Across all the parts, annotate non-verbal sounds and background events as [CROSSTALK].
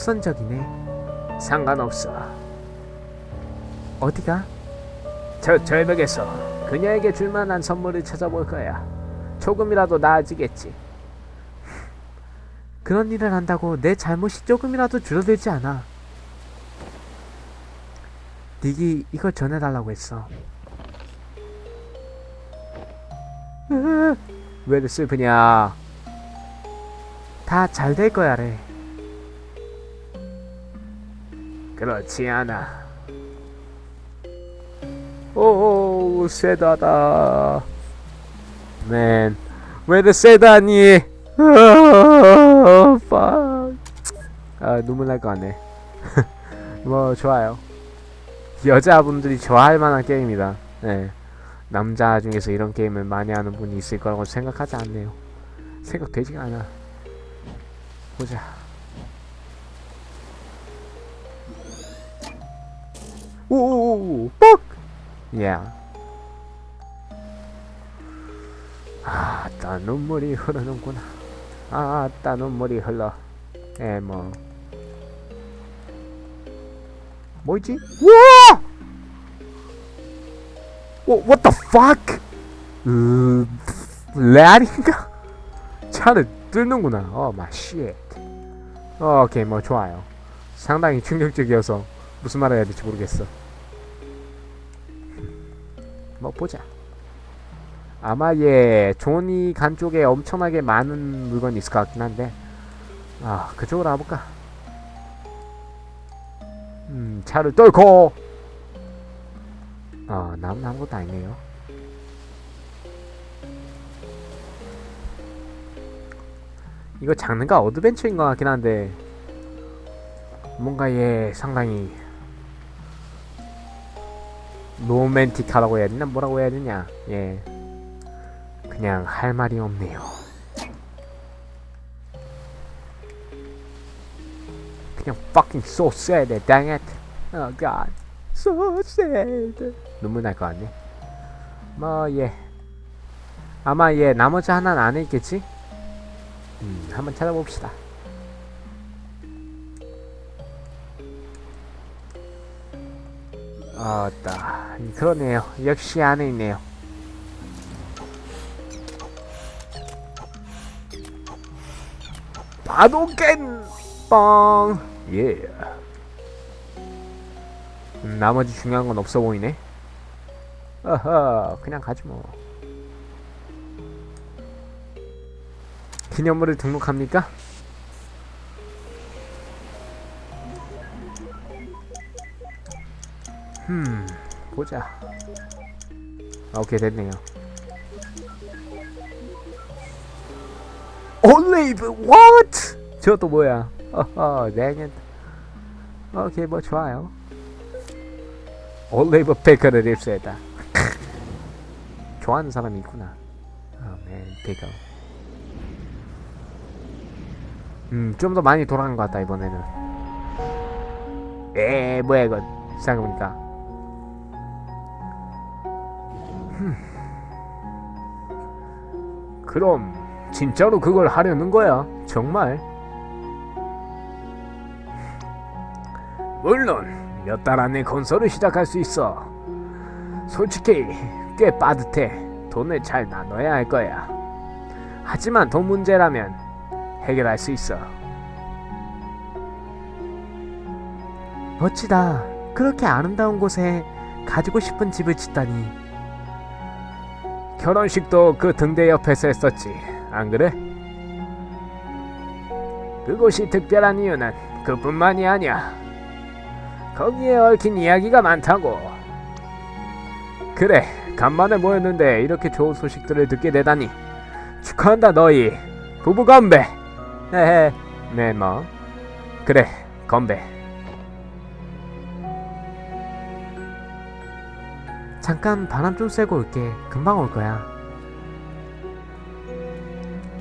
적극선적이네. 상관없어. 어디가? 저 절벽에서 그녀에게 줄만한 선물을 찾아볼 거야. 조금이라도 나아지겠지. [LAUGHS] 그런 일을 한다고 내 잘못이 조금이라도 줄어들지 않아. 닉이 이걸 전해달라고 했어. 왜 슬프냐? 다 잘 될 거야래. 그렇지 않아. 오, 세다다. 맨, 왜들 세다니? 아. 아, 눈물 날것 같네. [LAUGHS] 뭐, 좋아요. 여자분들이 좋아할 만한 게임이다. 네. 남자 중에서 이런 게임을 많이 하는 분이 있을 거라고 생각하지 않네요. 생각되지가 않아. 보자. 오오오 뻑! 야. 아, 따 눈물이 흐르는구나. 아, 따 눈물이 흘러. 에, 뭐. 뭐지? 우와! 오, what the fuck? 으, 레알인가? 차를 뚫는구나. 어, 마, 쉣. 어, 오케이, 뭐, 좋아요. 상당히 충격적이어서 무슨 말을 해야 될지 모르겠어. 뭐 보자. 아마 예 조니 간 쪽에 엄청나게 많은 물건이 있을 것 같긴 한데 아 그쪽으로 가볼까? 음 차를 뚫고 어 남은 아무것도 아니네요. 이거 장르가 어드벤처인 것 같긴 한데 뭔가 예 상당히 로맨틱하다고 해야 되나? 뭐라고 해야 되냐? 예. 그냥 할 말이 없네요. 그냥 fucking so sad dang it. Oh god. So sad. 눈물 날 것 같네. 뭐 예. 아마 예 나머지 하나는 안에 있겠지? 음 한번 찾아봅시다 아따 그러네요. 역시 안에 있네요. 바도겐 빵 예. 음, 나머지 중요한 건 없어 보이네. 어허 그냥 가지 뭐. 기념물을 등록합니까? 음 보자. 아, 오케이 됐네요. 올리브 what? 저또 뭐야? 어허 냉은 오케이 뭐 좋아요. 올리브 피클을 입수했다. [LAUGHS] 좋아하는 사람이 있구나. 아맨 피클 음좀 더 많이 돌아간 것 같다 이번에는. 에 뭐야 이거. 생각해보니까 그럼 진짜로 그걸 하려는 거야? 정말? 물론 몇 달 안에 건설을 시작할 수 있어. 솔직히 꽤 빠듯해. 돈을 잘 나눠야 할 거야. 하지만 돈 문제라면 해결할 수 있어. 멋지다. 그렇게 아름다운 곳에 가지고 싶은 집을 짓다니. 결혼식도 그 등대 옆에서 했었지. 안 그래? 그곳이 특별한 이유는 그뿐만이 아니야. 거기에 얽힌 이야기가 많다고. 그래, 간만에 모였는데 이렇게 좋은 소식들을 듣게 되다니 축하한다 너희 부부 건배. [LAUGHS] 헤헤, 네 뭐. 그래, 건배. 잠깐 바람 좀 쐬고 올게. 금방 올 거야.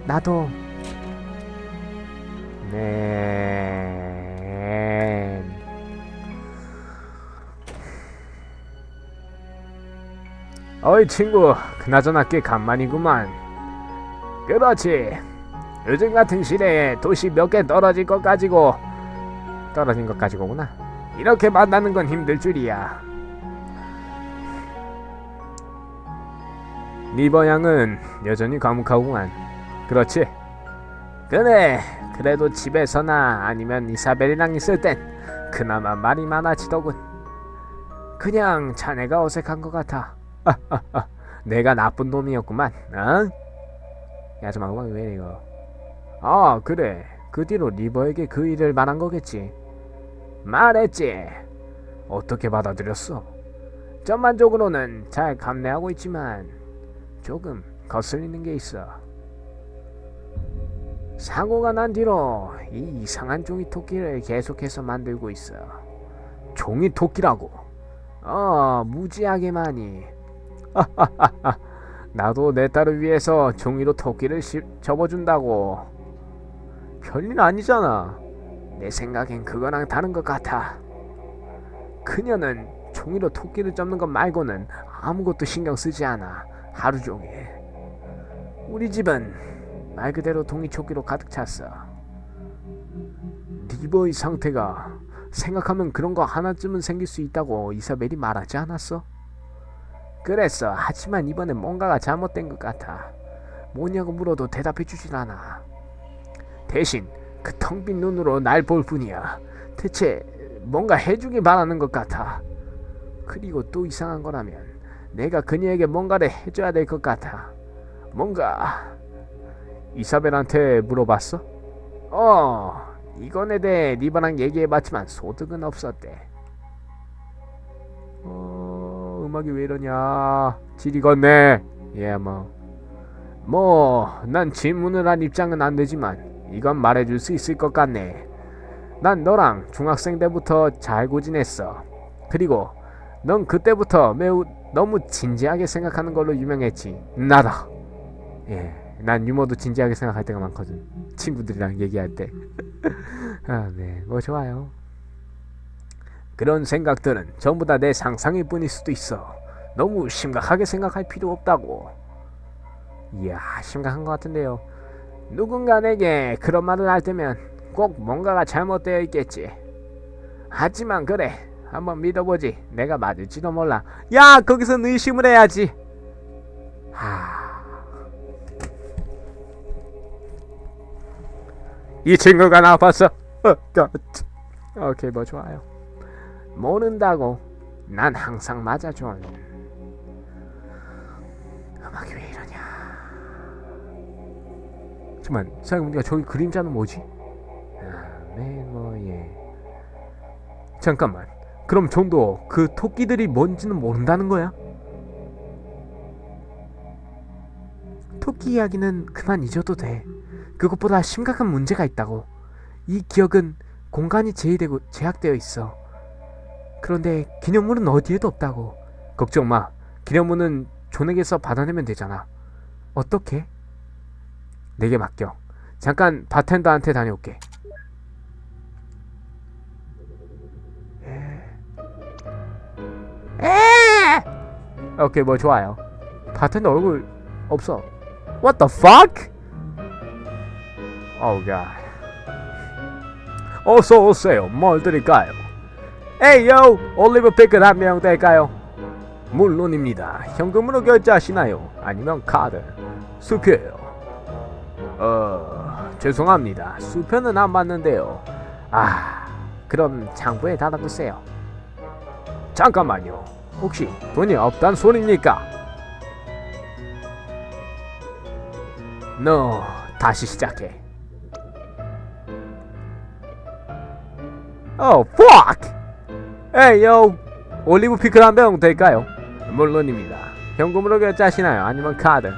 나도 네. 어이 친구, 그나저나 꽤 간만이구만. 그렇지. 요즘 같은 시대에 도시 몇 개 떨어질 것 가지고 떨어진 것 가지고구나. 이렇게 만나는 건 힘들 줄이야. 리버 양은 여전히 과묵하구만. 그렇지? 그래. 그래도 집에서나 아니면 이사벨이랑 있을 땐 그나마 말이 많아지더군. 그냥 자네가 어색한 것 같아. [LAUGHS] 내가 나쁜 놈이었구만. 어? 야, 좀 음악이 왜 이거? 아, 그래. 그 뒤로 리버에게 그 일을 말한 거겠지. 말했지. 어떻게 받아들였어? 전반적으로는 잘 감내하고 있지만 조금 거슬리는 게 있어. 사고가 난 뒤로 이 이상한 종이 토끼를 계속해서 만들고 있어. 종이 토끼라고? 어, 무지하게 많이. [LAUGHS] 나도 내 딸을 위해서 종이로 토끼를 시, 접어준다고. 별일 아니잖아. 내 생각엔 그거랑 다른 것 같아. 그녀는 종이로 토끼를 접는 것 말고는 아무것도 신경 쓰지 않아. 하루 종일. 우리 집은 말 그대로 동이초기로 가득 찼어. 리버의 상태가 생각하면 그런 거 하나쯤은 생길 수 있다고 이사벨이 말하지 않았어? 그랬어. 하지만 이번엔 뭔가가 잘못된 것 같아. 뭐냐고 물어도 대답해 주질 않아. 대신 그 텅 빈 눈으로 날 볼 뿐이야. 대체 뭔가 해주길 바라는 것 같아. 그리고 또 이상한 거라면 내가 그녀에게 뭔가를 해줘야 될 것 같아. 뭔가 이사벨한테 물어봤어? 어, 이건에 대해 리바랑 얘기해봤지만 소득은 없었대. 어, 음악이 왜 이러냐? 지리겠네. 예, 뭐. 뭐, 난 질문을 한 입장은 안 되지만 이건 말해줄 수 있을 것 같네. 난 너랑 중학생 때부터 잘 고지냈어. 그리고 넌 그때부터 매우 너무 진지하게 생각하는 걸로 유명했지. 나다. 예, 난 유머도 진지하게 생각할 때가 많거든. 친구들이랑 얘기할 때. [LAUGHS] 아, 네, 뭐 좋아요. 그런 생각들은 전부 다 내 상상일 뿐일 수도 있어. 너무 심각하게 생각할 필요 없다고. 이야, 심각한 것 같은데요. 누군가 내게 그런 말을 할 때면 꼭 뭔가가 잘못되어 있겠지. 하지만 그래, 한번 믿어보지. 내가 맞을지도 몰라. 야, 거기서 의심을 해야지. 하. 이 친구가 나빴어. 어, God. 오케이, 뭐 좋아요. 모른다고. 난 항상 맞아줘. 음악이 왜 이러냐? 잠깐만, 생각해보니까 저기 그림자는 뭐지? 아, 네, 뭐 예. 잠깐만. 그럼 존도 그 토끼들이 뭔지는 모른다는 거야? 토끼 이야기는 그만 잊어도 돼. 그것보다 심각한 문제가 있다고. 이 기억은 공간이 제의되고 제약되어 있어. 그런데 기념물은 어디에도 없다고. 걱정 마. 기념물은 존에게서 받아내면 되잖아. 어떻게? 내게 맡겨. 잠깐 바텐더한테 다녀올게. 오케이 뭐 좋아요. 바텐더 얼굴 없어. What the fuck? Oh god. 어서 오세요. 뭘 드릴까요? 에이요, 올리브 피클 한 명 될까요? 물론입니다. 현금으로 결제하시나요? 아니면 카드? 수표요. 어, 죄송합니다. 수표는 안 받는데요. 아, 그럼 장부에 달아두세요. 잠깐만요. 혹시 돈이 없단 소리입니까? 너 다시 시작해. 어, fuck! 에이 요, 올리브 피클 한 병 될까요? 물론입니다. 현금으로 결제하시나요? 아니면 카드?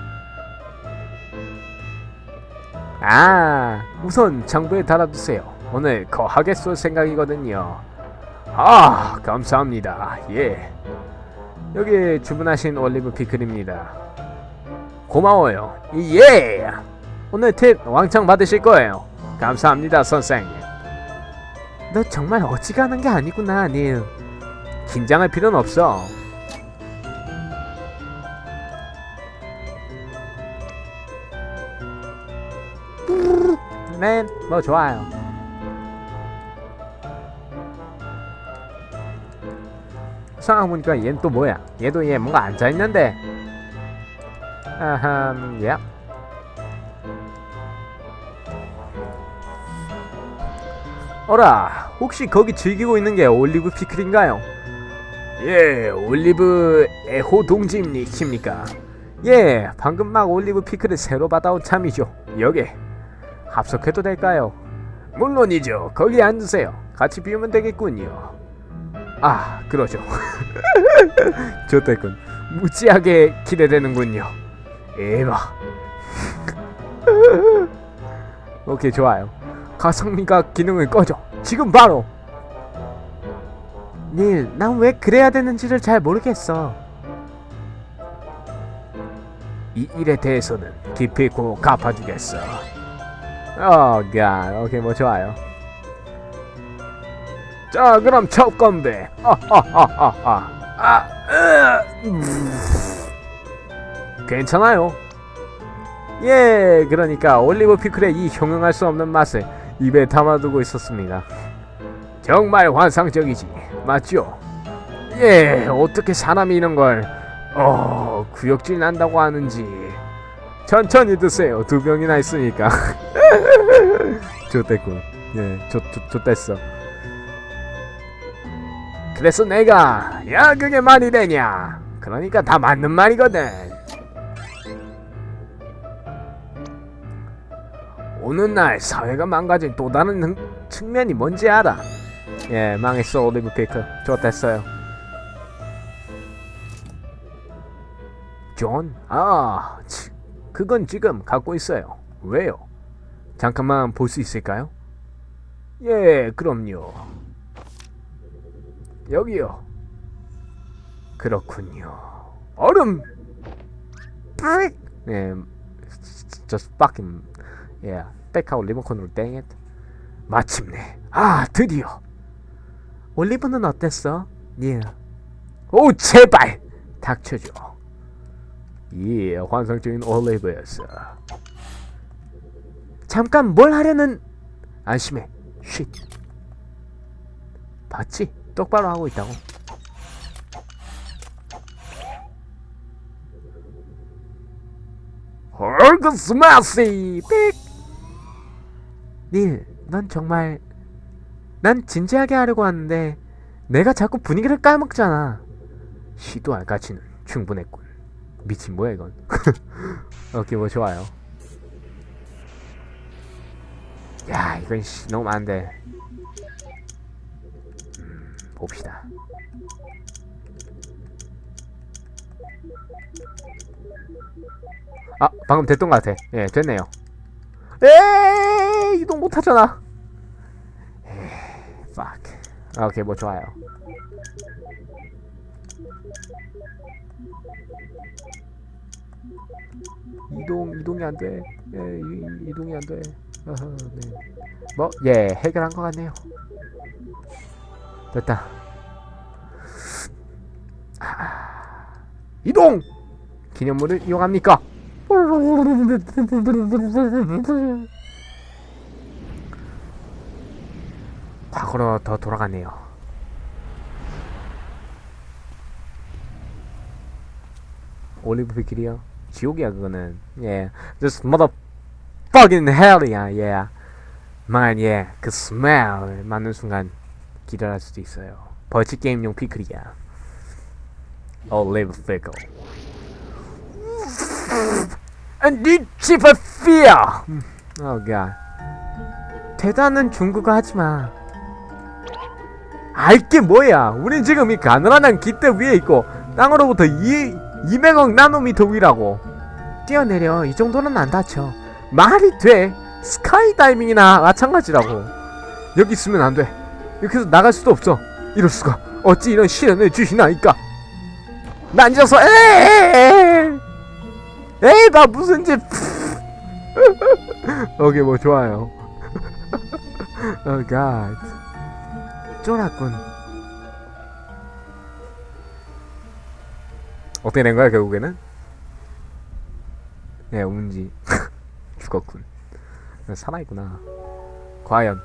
아, 우선 장부에 달아두세요. 오늘 거하게 쏠 생각이거든요. 아, 감사합니다. 예. 여기 주문하신 올리브 피클입니다. 고마워요. 예! 오늘 팁 왕창 받으실 거예요. 감사합니다, 선생님. 너 정말 어지간한 게 아니구나, 닐. 긴장할 필요는 없어. 네, 뭐 좋아요. 생각해보니까 얘는 또 뭐야? 얘도 얘 뭔가 앉아있는데. 아하 예 어라 혹시 거기 즐기고 있는 게 올리브 피클인가요? 예 올리브 에호 동지입니까? 예 방금 막 올리브 피클을 새로 받아온 참이죠. 여기 합석해도 될까요? 물론이죠. 거기 앉으세요. 같이 비우면 되겠군요 아 그러죠. [LAUGHS] 좋다군 무지하게 기대되는군요. 에바. [LAUGHS] 오케이 좋아요. 가성미가 기능을 꺼줘 지금 바로! 닐, 난 왜 그래야 되는지를 잘 모르겠어. 이 일에 대해서는 깊이 있고 갚아주겠어. 어가 오케이 뭐 좋아요 자 그럼 첫 아하하하하 아. 괜찮아요 예 그러니까 올리브 피클의 이 형용할 수 없는 맛을 입에 담아두고 있었습니다 정말 환상적이지 맞죠? 예 어떻게 사람이 이런 걸 어, 구역질 난다고 하는지 천천히 드세요. 두 병이나 있으니까. [LAUGHS] 좋댔군. 예, 좋, 좋, 좋댔어. 그래서 내가 야 그게 말이 되냐? 그러니까 다 맞는 말이거든. 오늘날 사회가 망가진 또 다른 흥- 측면이 뭔지 알아? 예, 망했어 올리브 피크. 좋댔어요. 존? 아, 치, 그건 지금 갖고 있어요. 왜요? 잠깐만 볼 수 있을까요? 예, 그럼요. 여기요. 그렇군요. 얼음! 빽! 예, just fucking, yeah. 빽하고 리모컨으로 땡잇. 마침내. 아, 드디어. 올리브는 어땠어? 닐. 오, 제발! 닥쳐줘. 예, 환상적인 올리브였어. 잠깐 뭘 하려는 안심해. 쉿. 봤지? 똑바로 하고 있다고. 헐그 스마시 삑. 닐, 넌 정말 난 진지하게 하려고 하는데 내가 자꾸 분위기를 까먹잖아. 시도할 가치는 충분했군. 미친 뭐야 이건? [LAUGHS] 오케이 뭐 좋아요. 야 이건 씨, 너무 안돼. 음, 봅시다. 아 방금 됐던 것 같아. 예 됐네요. 에이 이동 못하잖아. 에이, fuck. 아, 오케이 뭐 좋아요. 이동 이동이 안 돼. 예, 이, 이동이 안 돼. 네. 뭐, 예, 해결한 것 같네요. 됐다. 아, 이동! 기념물을 이용합니까? 과거로 더 돌아가네요. 올리브 피클이요? 지옥이야 그거는. 예, just motherfucking hell이야. 예. 만 예, 그 smell 맞는 순간 기절할 수도 있어요. 벌칙 게임용 피클이야. 올리브 피클. And you of fear. Oh god. 대단한 중국어 하지 마. 알게 뭐야? 우린 지금 이 가늘한 기대 위에 있고 땅으로부터 2 200억 나노미터 위라고. 뛰어내려. 이 정도는 안 다쳐. 말이 돼. 스카이다이빙이나 마찬가지라고. 여기 있으면 안 돼. 여기서 나갈 수도 없어. 이럴 수가. 어찌 이런 시련을 주시나이까? 만져서 에이 에이 나 무슨 짓. [LAUGHS] 오케이 뭐 좋아요. [LAUGHS] oh. 쫄았군. 어떻게 된 거야 결국에는? 예, 운지 [LAUGHS] 죽었군. 살아있구나. 과연